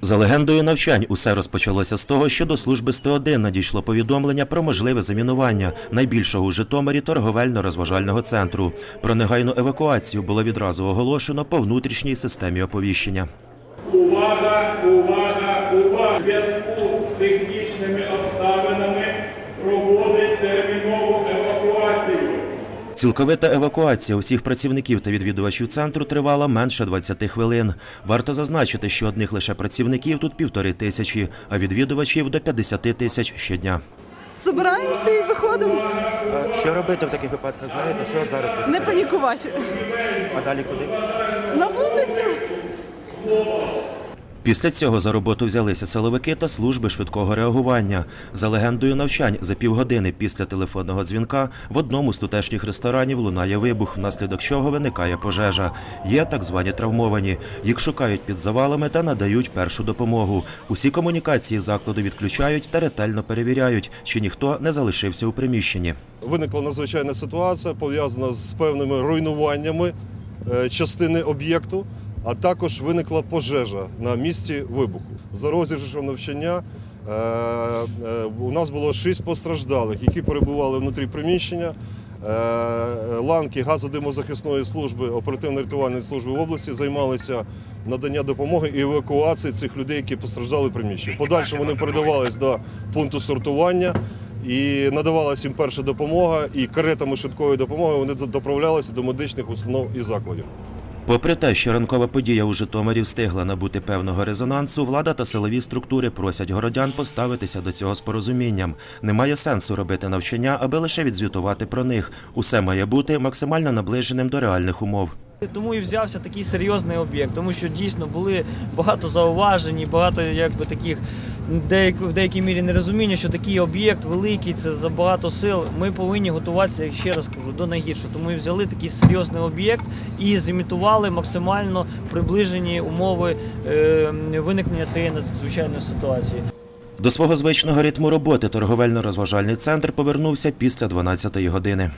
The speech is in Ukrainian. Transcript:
За легендою навчань, усе розпочалося з того, що до служби 101 надійшло повідомлення про можливе замінування найбільшого у Житомирі торговельно-розважального центру. Про негайну евакуацію було відразу оголошено по внутрішній системі оповіщення. Увага, увага, увага! Зв'язку з технічними обставинами Цілковита евакуація усіх працівників та відвідувачів центру тривала менше 20 хвилин. Варто зазначити, що одних лише працівників тут півтори тисячі, а відвідувачів до 50 тисяч щодня. Збираємося і виходимо. Що робити в таких випадках? Знаєте, що зараз буде? Не панікувати. А далі куди? На вулицю. Після цього за роботу взялися силовики та служби швидкого реагування. За легендою навчань, за півгодини після телефонного дзвінка в одному з тутешніх ресторанів лунає вибух, внаслідок чого виникає пожежа. Є так звані травмовані. Їх шукають під завалами та надають першу допомогу. Усі комунікації закладу відключають та ретельно перевіряють, чи ніхто не залишився у приміщенні. Виникла надзвичайна ситуація, пов'язана з певними руйнуваннями е, частини об'єкту, а також виникла пожежа на місці вибуху. За розіграшем навчання е, е, у нас було шість постраждалих, які перебували внутрі приміщення. Е, Ланки газодимозахисної служби оперативно-рятувальної служби в області займалися надання допомоги і евакуації цих людей, які постраждали в приміщенні. Подальше вони передавались до пункту сортування і надавалася їм перша допомога, і каретами швидкої допомоги вони доправлялися до медичних установ і закладів. Попри те, що ранкова подія у Житомирі встигла набути певного резонансу, влада та силові структури просять городян поставитися до цього з порозумінням. Немає сенсу робити навчання, аби лише відзвітувати про них. Усе має бути максимально наближеним до реальних умов. Тому і взявся такий серйозний об'єкт, тому що дійсно були багато зауважень, багато якби таких деяк, в деякій мірі нерозуміння, що такий об'єкт великий, це за багато сил. Ми повинні готуватися, ще раз кажу, до найгіршого. Тому і взяли такий серйозний об'єкт і зімітували максимально приближені умови е, виникнення цієї надзвичайної ситуації. До свого звичного ритму роботи торговельно-розважальний центр повернувся після 12-ї години.